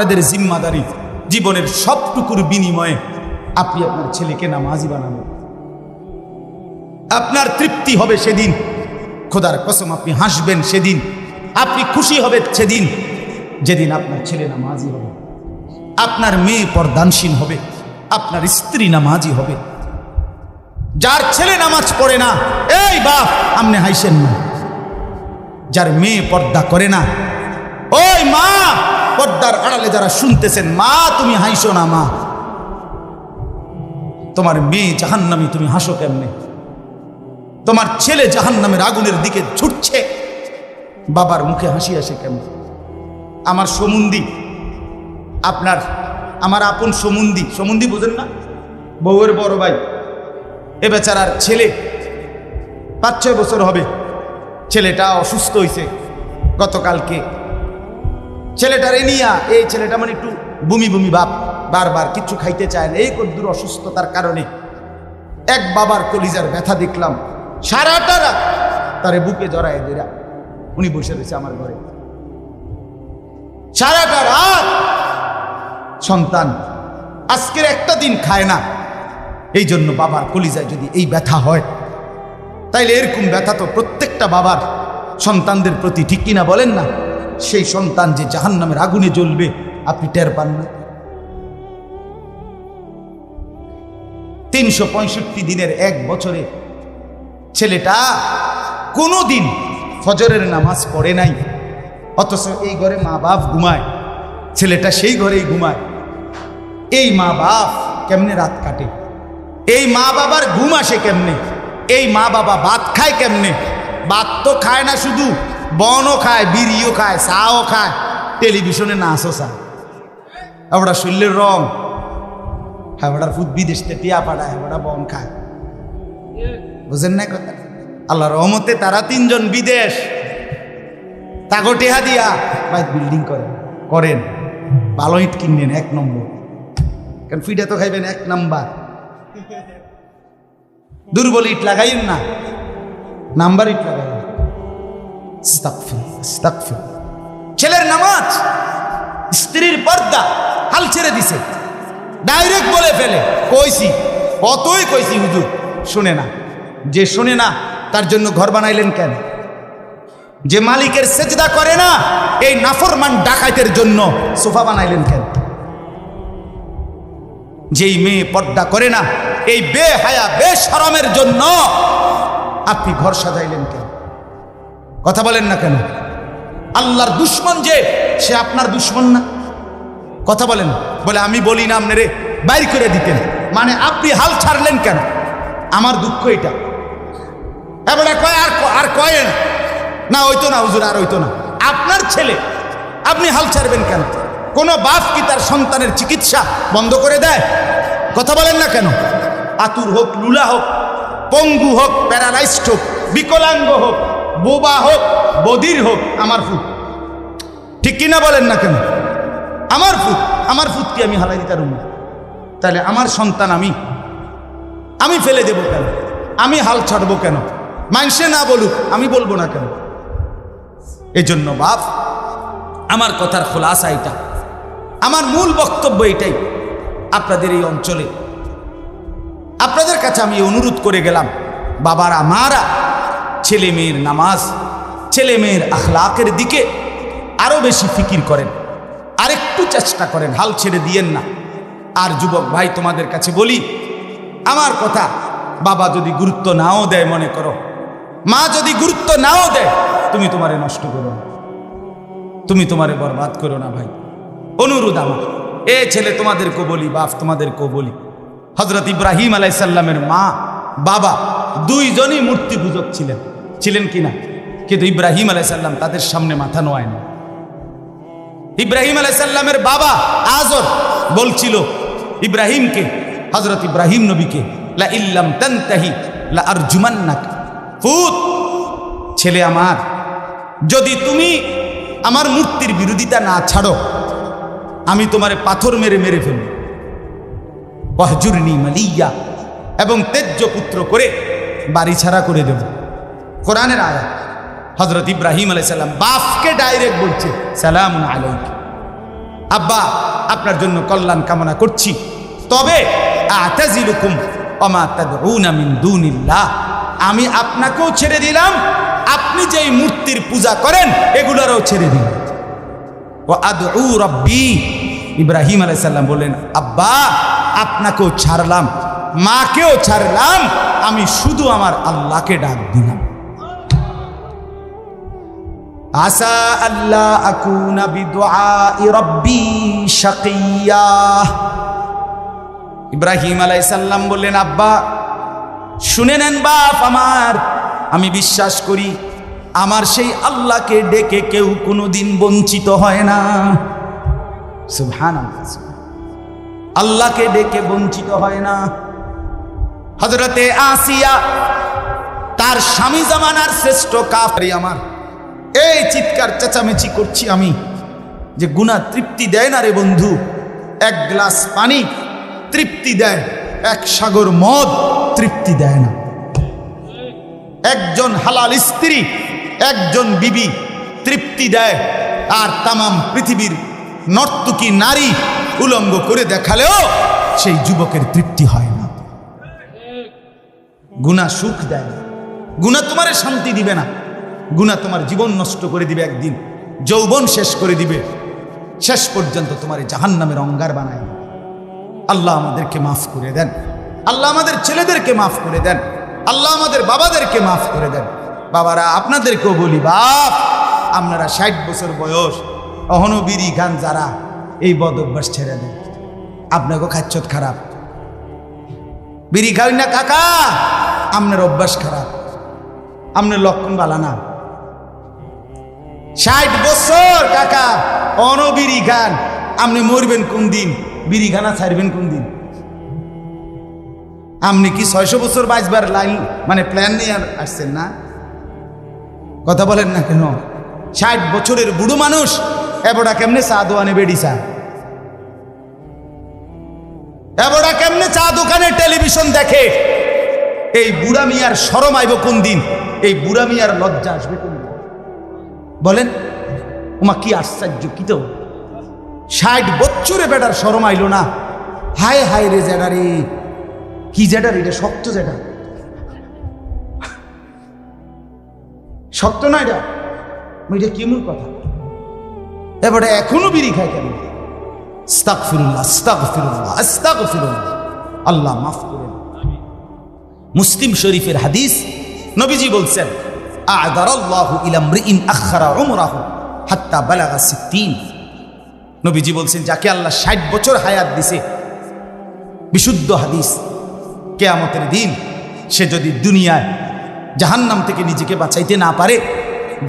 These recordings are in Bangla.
আপনাদের জিম্মাদারি জীবনের সবটুকুর বিনিময়ে আপনি আপনার ছেলেকে নামাজি বানাবেন আপনার তৃপ্তি হবে সেদিন। খোদার কসম, আপনি হাসবেন সেদিন। আপনি খুশি হবেন সেদিন। যেদিন আপনার ছেলে নামাজি হবে। আপনার মেয়ে পর্দানসীন হবে। আপনার স্ত্রী নামাজি হবে। যার ছেলে নামাজ পড়ে না, এই বাপ আপনি হাইসেন না। যার মেয়ে পর্দা করে না ওই মা, পর্দার আড়ালে যারা শুনতেছেন, মা, তুমি হাইসো না, মা। তোমার মেয়ে জাহান্নামি, তুমি হাসো কেমনে? তোমার ছেলে জাহান্নামের আগুনের দিকে ছুটছে, বাবার মুখে হাসি আসে কেমন? আমার সমুন্দি আপনার, আমার আপন সমুন্দি সমুন্দি বুঝেন না? বউয়ের বড় ভাই, এ বেচারার ছেলে, পাঁচ ছয় বছর হবে, ছেলেটা অসুস্থ হয়েছে গতকালকে ছেলেটার নিয়া, এই ছেলেটা মানে একটু বমি বমি ভাব বারবার কিছু খাইতে চায় না। এই কদ্দুর অসুস্থতার কারণে এক বাবার কলিজার ব্যথা দেখলাম। সারাটা রাত তারে বুকে জড়ায় দেরা উনি বসে রয়েছে আমার ঘরে। সারাটা রাত সন্তান আজকের একটা দিন খায় না। এই জন্য বাবার কলিজায় যদি এই ব্যথা হয়, তাইলে এরকম ব্যথা তো প্রত্যেকটা বাবার সন্তানদের প্রতি, ঠিক কিনা বলেন না? সেই সন্তান যে জাহান্নামের আগুনে জ্বলবে, আপনি টের পান না। তিনশো পঁয়ষট্টি দিনের এক বছরে ছেলেটা কোনো দিন ফজরের নামাজ পড়ে নাই, অথচ এই ঘরে মা বাপ ঘুমায়, ছেলেটা সেই ঘরেই ঘুমায়। এই মা বাপ কেমনে রাত কাটে? এই মা বাবার ঘুম আসে কেমনে? এই মা বাবা ভাত খায় কেমনে? ভাত তো খায় না শুধু বনও খায়, বিড়িও খায়, চাও খায়। টেলিভিশনে নাচও চায় আমরা শরীরের রং। হ্যাঁ ওটার ফুট বিদেশ টিয়া পাঠায় ওটা বন খায়। বুঝেন না কথা? আল্লাহ রহমতে তারা তিনজন বিদেশ। তাগো টেহা দিয়া ভাই বিল্ডিং করেন করেন। ভালো ইট কিনবেন এক নম্বর। কারণ ফিডা তো খাইবেন এক নাম্বার। দুর্বল ইট লাগাইন না। নাম্বার ইট লাগাইন। ছেলের নামাজ স্ত্রীর পর্দা হাল ছেড়ে দিছে। ডাইরেক্ট বলে ফেলে, কইছি। কতই কইছি, হুজুর, শুনে না। যে শুনে না, তার জন্য ঘর বানাইলেন কেন? যে মালিকের সেজদা করে না, এই নাফরমান ডাকাইতের জন্য সোফা বানাইলেন কেন? যেই মেয়ে পর্দা করে না, এই বে হায়া বে শরমের জন্য আপনি ঘর সাজাইলেন কেন? কথা বলেন না কেন? আল্লাহর দুশ্মন যে, সে আপনার দুশ্মন না। কথা বলেন। বলে, আমি বলি না আপনারে বাইর করে দিতেন। মানে আপনি হাল ছাড়লেন কেন? আমার দুঃখ এটা। এবারে কয়, আর আর কয় না? না হইতো না, হুজুর, আর হইতো না। আপনার ছেলে, আপনি হাল ছাড়বেন কেন? কোনো বাপ কি তার সন্তানের চিকিৎসা বন্ধ করে দেয়? কথা বলেন না কেন? আতুর হোক, লুলা হোক, পঙ্গু হোক, প্যারালাইজড হোক, বিকলাঙ্গ হোক বোবা হোক, বদির হোক, আমার ফুট। ঠিক কিনা বলেন না কেন? আমার ফুট আমার ফুট কি আমি হালাই দিতে পারব তাহলে আমার সন্তান আমি। আমি ফেলে দেব কেন? আমি হাল ছাড়বো কেন? মানুষে না বলুক, আমি বলব না কেন? এজন্য বাপ, আমার কথার খোলাসা এটা। আমার মূল বক্তব্য এটাই। আপনাদের এই অঞ্চলে। আপনাদের কাছে আমি অনুরোধ করে গেলাম, বাবার আমারা ছেলে মেয়ের নামাজ, ছেলে মেয়ের আখলাকের দিকে আরও বেশি ফিকির করেন, আরেকটু চেষ্টা করেন, হাল ছেড়ে দিয়েন না। আর যুবক ভাই, তোমাদের কাছে বলি, আমার কথা, বাবা যদি গুরুত্ব নাও দেয়, মনে করো। মা যদি গুরুত্ব নাও দেয়, তুমি তোমারে নষ্ট করো না। তুমি তোমারে বরবাদ করো না ভাই। অনুরোধ আমার। এ ছেলে, তোমাদেরকে বলি, বাপ তোমাদেরকেও বলি। হজরত ইব্রাহিম আলাইসাল্লামের মা, বাবা, দুইজনই মূর্তি পূজক ছিলেন। ছিলেন কিনা? কিন্তু ইব্রাহিম আলাইসাল্লাম তাদের সামনে মাথা নোয়ায় না ইব্রাহিম আলাইসাল্লামের বাবা আজর বলছিল, ইব্রাহিমকে হজরত ইব্রাহিম নবীকে, লা ইল্লাম ছেলে আমার, যদি তুমি আমার মূর্তির বিরোধিতা না ছাড়ো, আমি তোমারে পাথর মেরে মেরে ফেলব। ওয়াহজুরনি মালিয়া, এবং তেজ্য পুত্র করে বাড়ি ছাড়া করে দেব। কোরআনের আয়াত। হজরত ইব্রাহিম আলাইসাল্লাম বাপকে ডাইরেক্ট বলছে সালাম আলাইক। আব্বা, আপনার জন্য কল্যাণ কামনা করছি। তবে আমি আপনাকেও ছেড়ে দিলাম, আপনি যেই মূর্তির পূজা করেন, এগুলোরও ছেড়ে দিন ও আদউ রব্বি। ইব্রাহিম আলাইসাল্লাম বললেন, আব্বা, আপনাকেও ছাড়লাম, মাকেও ছাড়লাম, আমি শুধু আমার আল্লাহকে ডাক দিলাম। আসা আল্লাহ আকুনা বিদুআই ইব্রাহিম আলাইসাল্লাম বললেন, আব্বা, শুনে নেন বাপ আমার। আমি বিশ্বাস করি, আমার সেই আল্লাহকে ডেকে কেউ কোনোদিন বঞ্চিত হয় না। আল্লাহকে ডেকে বঞ্চিত হয় না। হজরতে আসিয়া, তার স্বামী জামানার শ্রেষ্ঠ কাফরি আমার। এই চিৎকার চেঁচামেচি করছি আমি যে গুণা তৃপ্তি দেয় না রে বন্ধু। এক গ্লাস পানি তৃপ্তি দেয়, এক সাগর মদ তৃপ্তি দেয় না। একজন হালাল স্ত্রী, একজন বিবি তৃপ্তি দেয়, আর তামাম পৃথিবীর নর্তকী নারী উলঙ্গ করে দেখালেও সেই যুবকের তৃপ্তি হয় না। গুণা সুখ দেয় গুণা তোমারে শান্তি দিবে না। গুণা তোমার জীবন নষ্ট করে দিবে একদিন, যৌবন শেষ করে দিবে। শেষ পর্যন্ত তোমার জাহান নামের অঙ্গার বানায়। আল্লাহ আমাদেরকে মাফ করে দেন। আল্লাহ আমাদের ছেলেদেরকে মাফ করে দেন। আল্লাহ আমাদের বাবাদেরকে মাফ করে দেন। বাবারা, আপনাদেরকেও বলি, বাপ, আপনারা ষাট বছর বয়স অহনো বিড়ি খান যারা, এই বদ অভ্যাস ছেড়ে দেন। আপনাকেও খাচ্ছত খারাপ। বিড়ি খাই না, কাকা, আপনার অভ্যাস খারাপ। আপনার লক্ষণ বালা না। ষাট বছর, কাকা। অনবিড়ি খান আপনি মরবেন কোন দিন? বিড়ি খানা ছাড়বেন কোন দিন? আপনি কি ছয়শো বছর বাঁচবার লাইন মানে প্ল্যান নিয়ে আসছেন না? কথা বলেন না কেন? ষাট বছরের বুড়ো মানুষ, এবড়া কেমনে চা দোয়ানে বেড়ি চা? এবড়া কেমনে চা দোকানে টেলিভিশন দেখে? এই বুড়া মিয়ার সরম আইব কোন দিন? এই বুড়া মিয়ার লজ্জা আসবে কোন দিন? বলেন ওমা কি আশ্চর্য, কি তো? ষাট বছরে বেটার সরম আইলো না। হায় হায় রে জেডা রে কি জেডা রে এটা শক্ত জেডা শক্ত না এটা? এটা কেমন কথা? এবারে এখনও বিড়ি খায় কেন? আল্লাহ মাফ করেন মুসলিম শরীফের হাদিস নবীজি বলছেন আদারাল্লাহু ইলা মরিইন আখারা উমরাহু হাত্তা বালাগা সিদ্দিন নবীজি বলছেন, যাকে আল্লাহ ষাট বছর হায়াত দিছে, বিশুদ্ধ হাদিস, কেয়ামতের দিন সে যদি দুনিয়ায় জাহান্নাম থেকে নিজেকে বাঁচাইতে না পারে,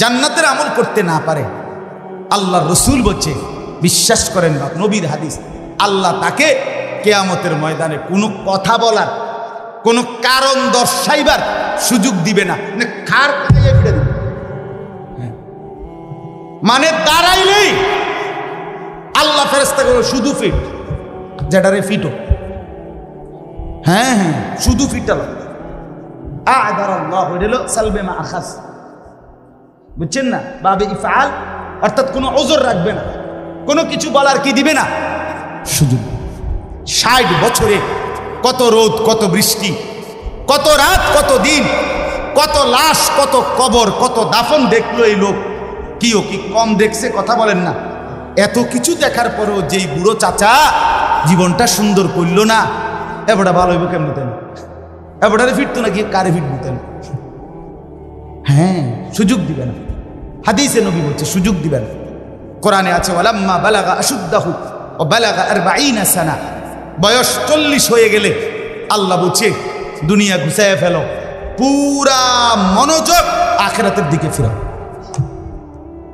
জান্নাতের আমল করতে না পারে আল্লাহ রসুল বলছে, বিশ্বাস করেন না, নবীর হাদিস, আল্লাহ তাকে কেয়ামতের ময়দানে কোনো কথা বলার, কোনো কারণ দর্শাইবার সুযোগ দিবে না। মানে খার খাইয়ে ফিরে হ্যাঁ। মানে দাঁড়াইলেই আল্লাহ ফেরেস্তা করে শুধু ফিট, যেটারে ফিটো হ্যাঁ হ্যাঁ শুধু ফিটাল আদার আল্লাহ সালবে মা আখাস। বুঝছেন না? বাবে ইফাল অর্থাৎ কোনো ওজোর রাখবে না। কোনো কিছু বলার কি দিবে না? সুযোগ ষাট বছরে কত রোদ, কত বৃষ্টি, কত রাত, কত দিন কত লাশ, কত কবর, কত দাফন দেখল এই লোক। কি ও কি কম দেখছে, কথা বলেন না। এত কিছু দেখার পরেও যেই বুড়ো চাচা জীবনটা সুন্দর করল না, এবারটা ভালো হইব কেমন তেন এবারটারে ফিরতো নাকি, কারে ফিরবো তেন হ্যাঁ সুযোগ দিবে না। হাদিসে নবী বলছে, সুযোগ দিবেন কোরআনে আছে, ওয়ালাম্মা বালাগা আশুদ্দাহু, ও বালাগা আর বাইনা সানা। বয়স চল্লিশ হয়ে গেলে আল্লাহ বলছে, দুনিয়া ঘুষায় ফেলো। পুরা মনোযোগ আখেরাতের দিকে ফিরো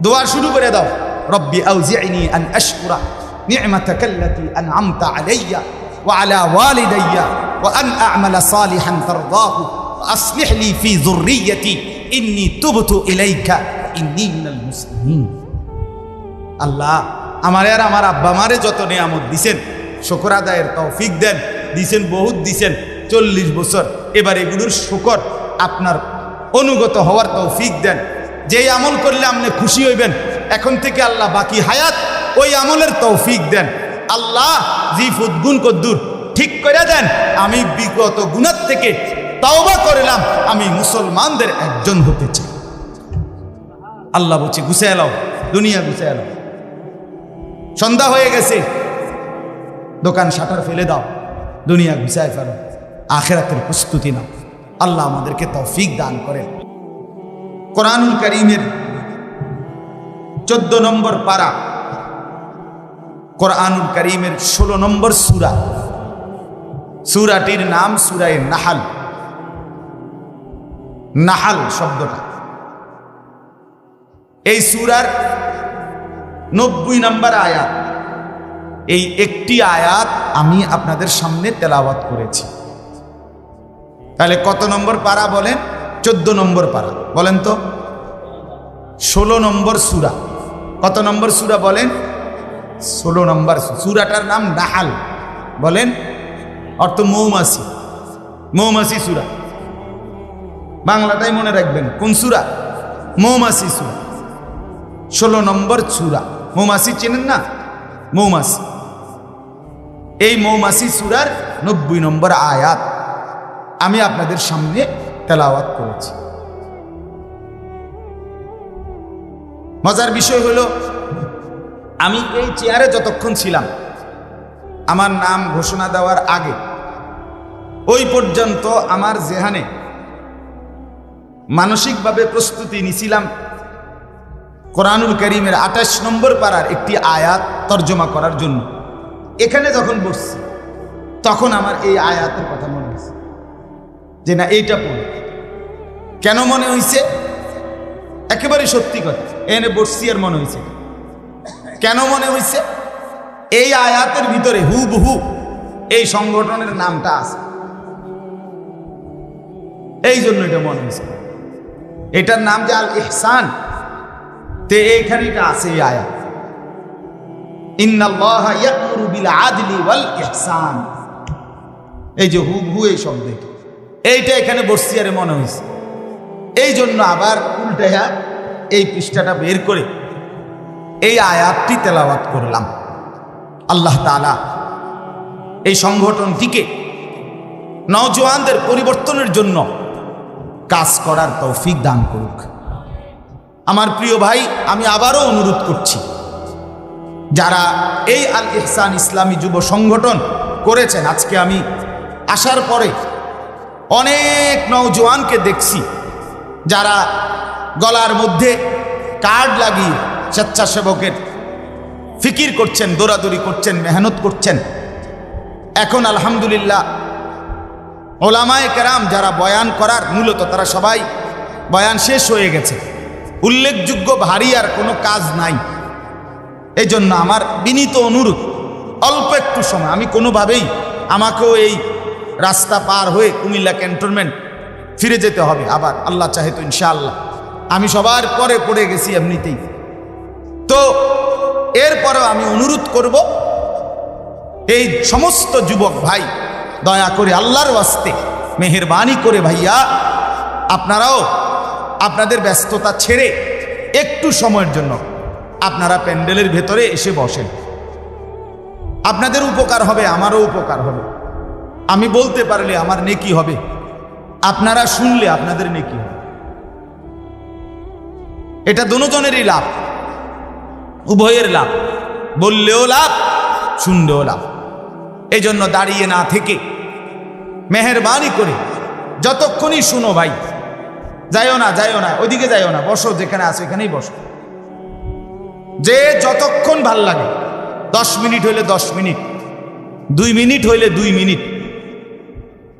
দোয়া শুরু করে দাও। রব্বি আউজিআনি আন আশকুরা, নি'মাতাকা আল্লাতী আন'আমতা আলাইয়া, ওয়া আলা ওয়ালিদাইয়া, ওয়া আন আ'মালা সালিহান তারদাহু, ওয়া আসলিহ লি ফি যুররিয়্যতি ইন্নী তুবতু ইলাইকা ইন্নী মিনাল মুসলিমিন। আল্লাহ, আমার আর আমার আব্বা মারে যত নিয়ামত দিছেন, শকর আদায়ের তৌফিক দেন, দিছেন বহুত দিছেন চল্লিশ বছর। এবার এগুলোর শুকর আপনার অনুগত হওয়ার তৌফিক দেন। যেই আমল করলে আপনি খুশি হইবেন, এখন থেকে আল্লাহ বাকি হায়াত ওই আমলের তৌফিক দেন। আল্লাহ গুণ কদ্দুর ঠিক করে দেন। আমি বিগত গুণার থেকে তাওবা করলাম, আমি মুসলমানদের একজন হতে চাই। আল্লাহ বলছে গুছে এলাও দুনিয়া গুছে এলাও সন্ধ্যা হয়ে গেছে, দোকান শাটার ফেলে দাও, দুনিয়া গুছায় ফেলো। আখেরাতের প্রস্তুতি নাও। আল্লাহ আমাদেরকে তৌফিক দান করেন। কোরআনুল করিমের চোদ্দ নম্বর পারা, কোরআনুল করিমের ষোলো নম্বর সুরা। সুরাটির নাম সুরায় নাহাল। নাহাল শব্দটা। এই সুরার নব্বই নম্বর আয়াত। এই একটি আয়াত আমি আপনাদের সামনে তেলাওয়াত করেছি। তাহলে কত নম্বর পারা বলেন? চোদ্দ নম্বর পারা। বলেন তো। ষোলো নম্বর সুরা। কত নম্বর সুরা বলেন? ষোলো নম্বর সুরাটার নাম নাহাল। বলেন? অর্থ মৌমাছি। মৌমাছি সুরা। বাংলাটাই মনে রাখবেন। কোন সুরা? মৌমাছি সুরা। ষোলো নম্বর সুরা। মৌমাছি চেনেন না? মৌমাছি। এই মৌমাছি সুরার নব্বই নম্বর আয়াত। আমি আপনাদের সামনে তেলাওয়াত করেছি। মজার বিষয় হলো, আমি এই চেয়ারে যতক্ষণ ছিলাম, আমার নাম ঘোষণা দেওয়ার আগে, ওই পর্যন্ত আমার জেহানে মানসিকভাবে প্রস্তুতি নিছিলাম কোরআনুল করিমের আঠাশ নম্বর পাড়ার একটি আয়াত তর্জমা করার জন্য। এখানে যখন বসছি, তখন আমার এই আয়াতের কথা মনে হয়েছে যে না, এইটা পড়ি। কেন মনে হয়েছে একেবারে সত্যি কথা। এনে বসছি আর মনে হয়েছে কেন মনে হয়েছে এই আয়াতের ভিতরে হু বহু এই সংগঠনের নামটা আছে। এই জন্য এটা মনে হয়েছে এটার নাম যে আল ইহসান, তে এইখানে এটা আছে এই আয়াত। ইন্নাল্লাহা ইয়া'মুরু বিল আদলি ওয়াল ইহসান। এই যে হু হু এই শব্দ এটা। এইটা এখানে আরে মনে হয়েছে। এই জন্য আবার উল্টাইয়া এই পৃষ্ঠাটা বের করে এই আয়াতটি তেলাওয়াত করলাম। আল্লাহ তাআলা এই সংগঠনটিকে নওজোয়ানদের পরিবর্তনের জন্য কাজ করার তৌফিক দান করুক। আমার প্রিয় ভাই, আমি আবারও অনুরোধ করছি, যারা এই আল ইহসান ইসলামী যুব সংগঠন করেছেন, আজকে আমি আসার পরে অনেক নৌজওয়ানকে দেখছি, যারা গলার মধ্যে কার্ড লাগিয়ে স্বেচ্ছাসেবকের ফিকির করছেন, দৌড়াদৌড়ি করছেন, মেহনত করছেন। এখন আলহামদুলিল্লাহ ওলামায়ে কেরাম যারা বয়ান করার, মূলত তারা সবাই বয়ান শেষ হয়ে গেছে। উল্লেখযোগ্য ভারী আর কোনো কাজ নাই। এই জন্য আমার বিনীত অনুরোধ, অল্প একটু সময়, আমি কোনোভাবেই আমাকেও এই রাস্তা পার হয়ে কুমিল্লা ক্যান্টনমেন্ট ফিরে যেতে হবে আবার, আল্লাহ চাহে তো ইনশাআল্লাহ। আমি সবার পরে পড়ে গেছি এমনিতেই। তো এরপরেও আমি অনুরোধ করব, এই সমস্ত যুবক ভাই, দয়া করে আল্লাহর ওয়াস্তে মেহেরবানি করে ভাইয়া, আপনারাও আপনাদের ব্যস্ততা ছেড়ে একটু সময়ের জন্য আপনারা প্যান্ডেলের ভেতরে এসে বসেন। আপনাদের উপকার হবে, আমারও উপকার হবে। আমি বলতে পারলে আমার নেকি হবে। আপনারা শুনলে আপনাদের নেকি হবে। এটা দুজনেরই লাভ। উভয়ের লাভ। বললেও লাভ, শুনলেও লাভ। এই জন্য দাঁড়িয়ে না থেকে মেহরবানি করে যতক্ষণই শুনো ভাই। যাইও না যাইও না, ওইদিকে যাইও না, বসো, যেখানে আছো এখানেই বসো। যে যতক্ষণ ভালো লাগে, দশ মিনিট হইলে দশ মিনিট, দুই মিনিট হইলে দুই মিনিট।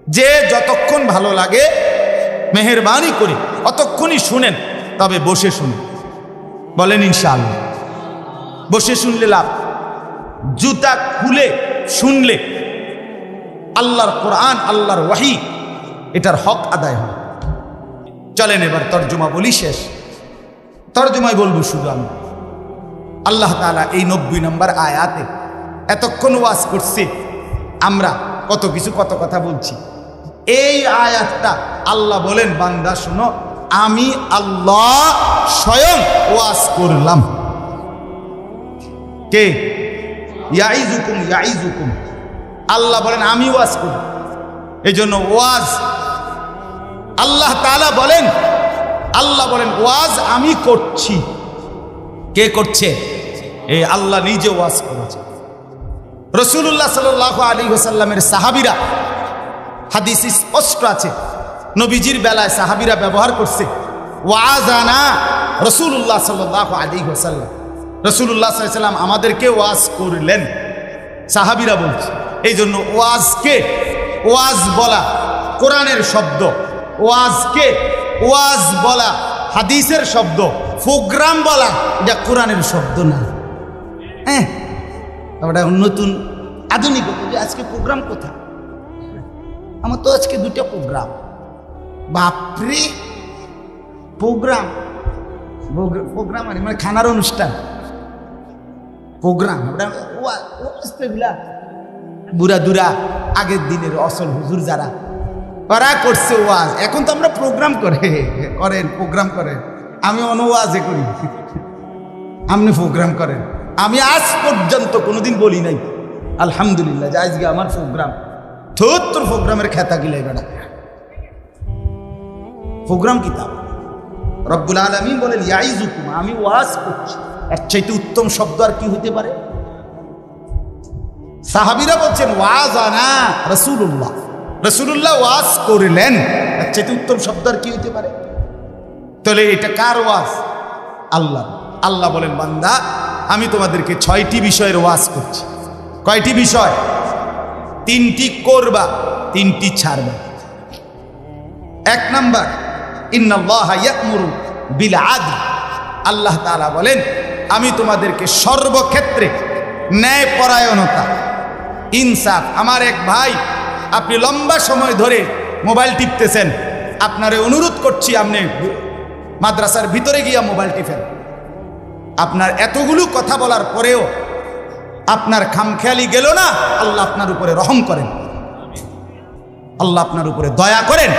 যে যতক্ষণ ভালো লাগে, মেহরবানি করে। অতক্ষণই শুনেন, তবে বসে শুনুন। বলেন, ইনশাআল্লাহ। বসে শুনলে লাভ। জুতা খুলে শুনলে আল্লাহর কোরআন, আল্লাহর ওয়াহি, এটার হক আদায় হয়। চলেন এবার, তর্জমা বলি শেষ। তর্জমায় বলব শুধু আমি। আল্লাহ তাআলা এই নব্বই নম্বর আয়াতে এতক্ষণ ওয়াজ করছে। আমরা কত কিছু, কত কথা বলছি। এই আয়াতটা আল্লাহ বলেন, বান্দা, শোনো, আমি আল্লাহ স্বয়ং ওয়াজ করলাম। কে? ইয়াইজুকুম ইয়াইজুকুম আল্লাহ বলেন, আমি ওয়াজ করি। এই জন্য ওয়াজ, আল্লাহ তাআলা বলেন, আল্লাহ বলেন, ওয়াজ আমি করছি। কে করছে? এই আল্লাহ নিজে ওয়াজ করেছে। রসুল্লাহ সাল আলী হোসাল্লামের সাহাবিরা হাদিস স্পষ্ট আছে। নবীজির বেলায় সাহাবিরা ব্যবহার করছে। ওয়াজানা রসুল্লাহ সাল্লাহ আলী হোসাল্লাম রসুল্লাহ সাল্লাম আমাদেরকে ওয়াজ করলেন। সাহাবিরা বলছে এই জন্য ওয়াজকে ওয়াজ বলা কোরআনের শব্দ। ওয়াজকে ওয়াজ বলা হাদিসের শব্দ। প্রোগ্রাম বলা, এটা কোরআনের শব্দ না। হ্যাঁ ওটা নতুন আধুনিক, আজকে প্রোগ্রাম কোথায়? আমার তো আজকে দুটো প্রোগ্রাম বাপরে! প্রোগ্রাম প্রোগ্রাম মানে মানে খানার অনুষ্ঠান। প্রোগ্রাম এগুলা। বুড়া দুরা, আগের দিনের অসল হুজুর যারা। ওরা করছে ওয়াজ। এখন তো আমরা প্রোগ্রাম করে। করেন প্রোগ্রাম করেন। আমি অনুওয়াজে করি। আপনি প্রোগ্রাম করেন। আমি আজ পর্যন্ত কোনোদিন বলি নাই। আলহামদুলিল্লাহ, যে আজকে আমার প্রোগ্রাম তোর প্রোগ্রামের খেতা গিলাই বেড়া। প্রোগ্রাম কিতাব রব্বুল আলমী বলেন ইয়াই ইয়াইজুকুম আমি ওয়াজ করছি। এর চাইতে উত্তম শব্দ আর কি হতে পারে? সাহাবিরা বলছেন ওয়াজ আনা রসুল্লাহ রসুল্লাহ ওয়াজ করলেন। এর চাইতে উত্তম শব্দ আর কি হতে পারে? তাহলে এটা কার ওয়াজ? আল্লাহ। আল্লাহ বলেন, বান্দা, আমি তোমাদেরকে ছয়টি বিষয়ের ওয়াজ করছি। কয়টি বিষয়? তিনটি করবা, তিনটি ছাড়বা। এক নাম্বার ইয়ামুরু বিল আদল। আল্লাহ তাআলা বলেন, আমি তোমাদেরকে সর্বক্ষেত্রে ন্যায় পরায়ণতা ইনসাফ, আমার এক ভাই, আপনি লম্বা সময় ধরে মোবাইল টিপতেছেন, আপনারে অনুরোধ করছি আপনি মাদ্রাসার ভিতরে গিয়া মোবাইল টিপেন। আপনার এতগুলো কথা বলার পরেও আপনার খামখেয়ালি গেল না, আল্লাহ আপনার উপরে রহম করেন। আল্লাহ আপনার উপরে দয়া করেন।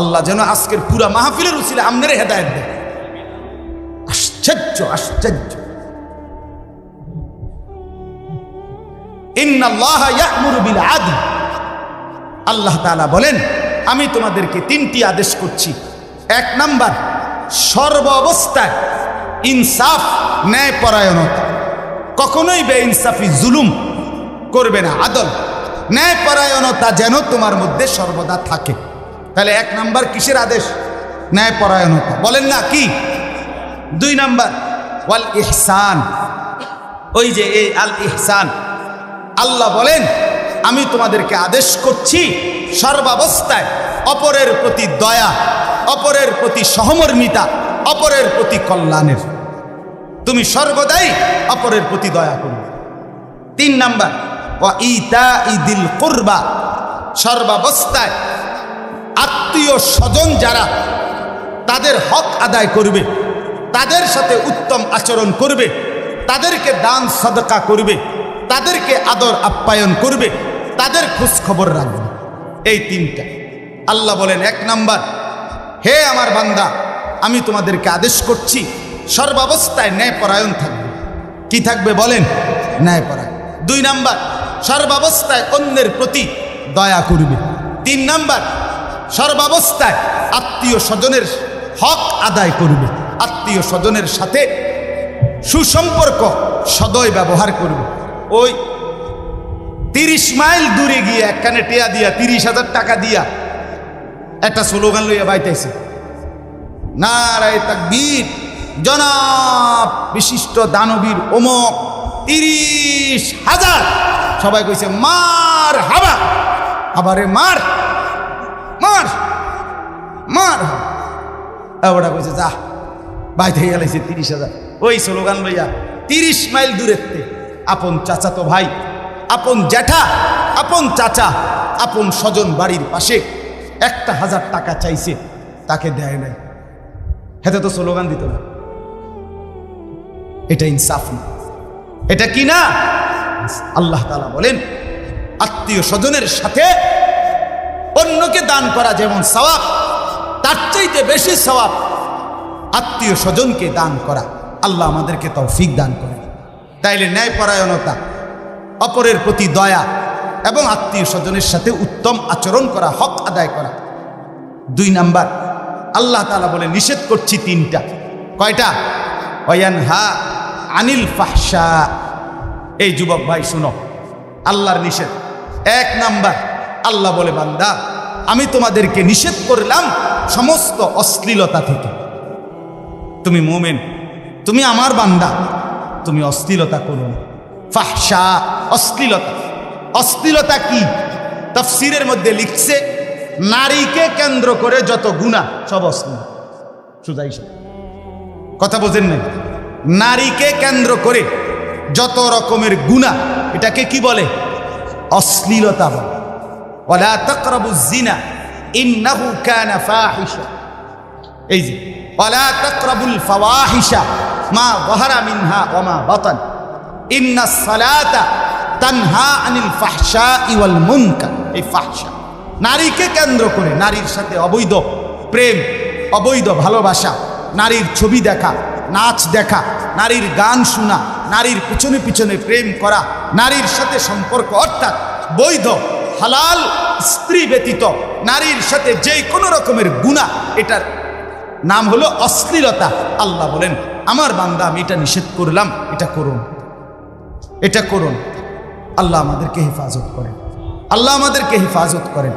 আল্লাহ যেন আজকের পুরা মাহফিলের উচিলে আমনের হেদায়ত দেয় আশ্চর্য আশ্চর্য। আল্লাহ বলেন, আমি তোমাদেরকে তিনটি আদেশ করছি। এক নাম্বার, সর্ব অবস্থায় ইনসাফ ন্যায় পরায়ণতা কখনোই বেইনসাফি, জুলুম করবে না, আদল। ন্যায় পরায়ণতা যেন তোমার মধ্যে সর্বদা থাকে। তাহলে এক নাম্বার কিসের আদেশ? ন্যায় পরায়ণতা বলেন না কি? দুই নাম্বার, ওয়াল ইহসান। ওই যে এই আল ইহসান। আল্লাহ বলেন, আমি তোমাদেরকে আদেশ করছি সর্বাবস্থায় অপরের প্রতি দয়া, অপরের প্রতি সহমর্মিতা, অপরের প্রতি কল্যাণের। তুমি সর্বদাই অপরের প্রতি দয়া করবে তিন নাম্বার ও ইতা ইদিল কুরবা, সর্বাবস্থায় আত্মীয় স্বজন যারা তাদের হক আদায় করবে, তাদের সাথে উত্তম আচরণ করবে, তাদেরকে দান সদকা করবে, তাদেরকে আদর আপ্যায়ন করবে, তাদের খোঁজ রাখবে। এই তিনটা। আল্লাহ বলেন, এক নাম্বার, হে আমার বান্দা, আমি তোমাদেরকে আদেশ করছি সর্বাবস্থায় ন্যায়পরায়ণ থাকবে। কি থাকবে বলেন? ন্যায়পরায়ণ। দুই নাম্বার, সর্বাবস্থায় অন্যের প্রতি দয়া করবে। তিন নাম্বার, সর্বাবস্থায় আত্মীয় স্বজনের হক আদায় করবে। আত্মীয় স্বজনের সাথে সুসম্পর্ক সদয় ব্যবহার করবে। ওই তিরিশ মাইল দূরে গিয়ে একখানে টেয়া দিয়া, তিরিশ হাজার টাকা দিয়া একটা স্লোগান লইয়া বাইতেছে। নারায় তাকবীর। জনাব বিশিষ্ট দানবীর ওমক তিরিশ হাজার। সবাই কইছে, মার হাবা। আবারে মার মার মার। ওটা কইছে, যা বাইতে গেলাইছে তিরিশ হাজার। ওই স্লোগান লইয়া, তিরিশ মাইল দূরেতে আপন চাচা তো ভাই, আপন জ্যাঠা, আপন চাচা, আপন স্বজন বাড়ির পাশে একটা হাজার টাকা চাইছে, তাকে দেয় নাই। হেতে তো স্লোগান দিত না। এটা ইনসাফ না। এটা কি না? আল্লাহ তালা বলেন, আত্মীয় স্বজনের সাথে অন্যকে দান করা যেমন সওয়াব, তার চাইতে বেশি সওয়াব আত্মীয় স্বজনকে দান করা। আল্লাহ আমাদেরকে তৌফিক দান করে তাইলে ন্যায়পরায়ণতা, অপরের প্রতি দয়া এবং আত্মীয় স্বজনের সাথে উত্তম আচরণ করা, হক আদায় করা। দুই নাম্বার, আল্লাহ তালা বলে নিষেধ করছি তিনটা। কয়টা? অয়ান হা আনিল ফাহসা এই যুবক ভাই, শুনো, আল্লাহর নিষেধ। এক নাম্বার, আল্লাহ বলে, বান্দা, আমি তোমাদেরকে নিষেধ করলাম সমস্ত অশ্লীলতা থেকে। তুমি মোমেন, তুমি আমার বান্দা, তুমি অশ্লীলতা করো না। ফাহসা অশ্লীলতা। অশ্লীলতা কি? তফসিরের মধ্যে লিখছে, নারীকে কেন্দ্র করে যত গুণা সব অশ্লীল। সুজাই কথা বোঝেন নাই? নারীকে কেন্দ্র করে যত রকমের গুণা, এটাকে কি বলে? অশ্লীলতা বলে। তকরবু জিনা এই যে মা তানহা আনিল নারীকে কেন্দ্র করে নারীর সাথে অবৈধ প্রেম, অবৈধ ভালোবাসা, নারীর ছবি দেখা নাচ দেখা, নারীর গান শোনা, নারীর পিছনে পিছনে প্রেম করা, নারীর সাথে সম্পর্ক অর্থাৎ বৈধ, হালাল, স্ত্রী ব্যতীত, নারীর সাথে যে কোনো রকমের গুণা, এটার নাম হলো অশ্লীলতা। আল্লাহ বলেন, আমার বান্দা, আমি এটা নিষেধ করলাম, এটা করুন। এটা করুন। আল্লাহ আমাদেরকে হেফাজত করেন। আল্লাহ আমাদেরকে হেফাজত করেন।